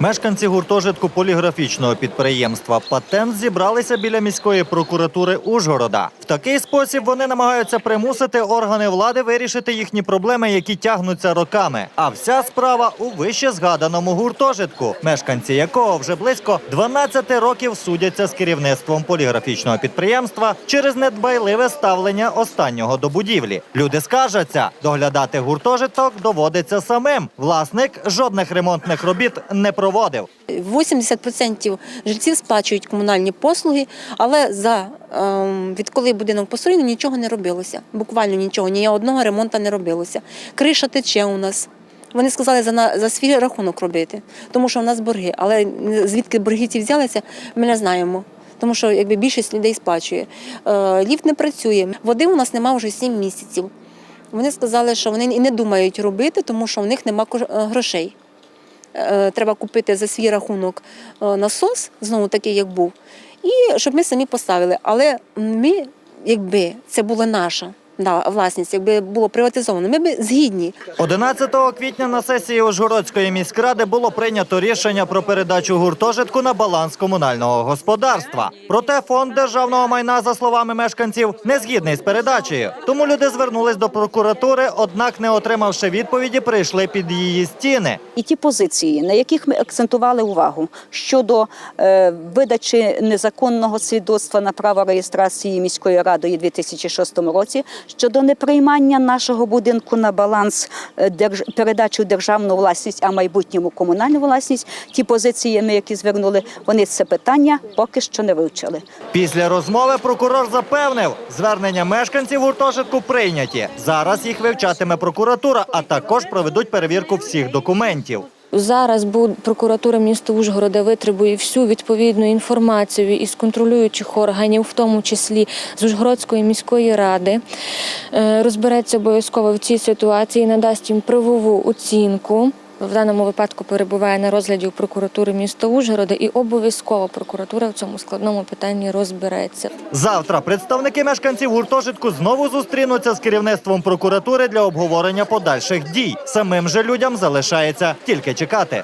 Мешканці гуртожитку поліграфічного підприємства Патент зібралися біля міської прокуратури Ужгорода. В такий спосіб вони намагаються примусити органи влади вирішити їхні проблеми, які тягнуться роками. А вся справа у вище згаданому гуртожитку, мешканці якого вже близько 12 років судяться з керівництвом поліграфічного підприємства через недбайливе ставлення останнього до будівлі. Люди скаржаться, доглядати гуртожиток доводиться самим. Власник жодних ремонтних робіт не проводив. 80% жильців сплачують комунальні послуги, але за ем, відколи будинок построєний, нічого не робилося. Буквально нічого, ні одного ремонту не робилося. Криша тече у нас. Вони сказали за, за свій рахунок робити, тому що у нас борги. Але звідки борги ці взялися, ми не знаємо. Тому що якби більшість людей сплачує. Е, ліфт не працює. Води у нас немає вже 7 місяців. Вони сказали, що вони і не думають робити, тому що у них немає грошей. Е, треба купити за свій рахунок е, насос, знову такий, як був, і щоб ми самі поставили. Але ми, якби це була наша да, власність, якби було приватизовано, ми б згідні. 11 квітня на сесії Ужгородської міськради було прийнято рішення про передачу гуртожитку на баланс комунального господарства. Проте фонд державного майна, за словами мешканців, не згідний з передачею. Тому люди звернулись до прокуратури, однак, не отримавши відповіді, прийшли під її стіни. І ті позиції, на яких ми акцентували увагу щодо е, видачі незаконного свідоцтва на право реєстрації міської радою у 2006 році, щодо неприймання нашого будинку на баланс е, передачі в державну власність, а майбутньому комунальну власність. Ті позиції, ми які звернули, вони це питання поки що не вивчили. Після розмови прокурор запевнив, звернення мешканців гуртожитку прийняті. Зараз їх вивчатиме прокуратура, а також проведуть перевірку всіх документів. Зараз прокуратура міста Ужгорода витребує всю відповідну інформацію із контролюючих органів, в тому числі з Ужгородської міської ради. Е, Розбереться обов'язково в цій ситуації, надасть їм правову оцінку. В даному випадку перебуває на розгляді у прокуратури міста Ужгорода, і обов'язково прокуратура в цьому складному питанні розбереться. Завтра представники мешканців гуртожитку знову зустрінуться з керівництвом прокуратури для обговорення подальших дій. Самим же людям залишається тільки чекати.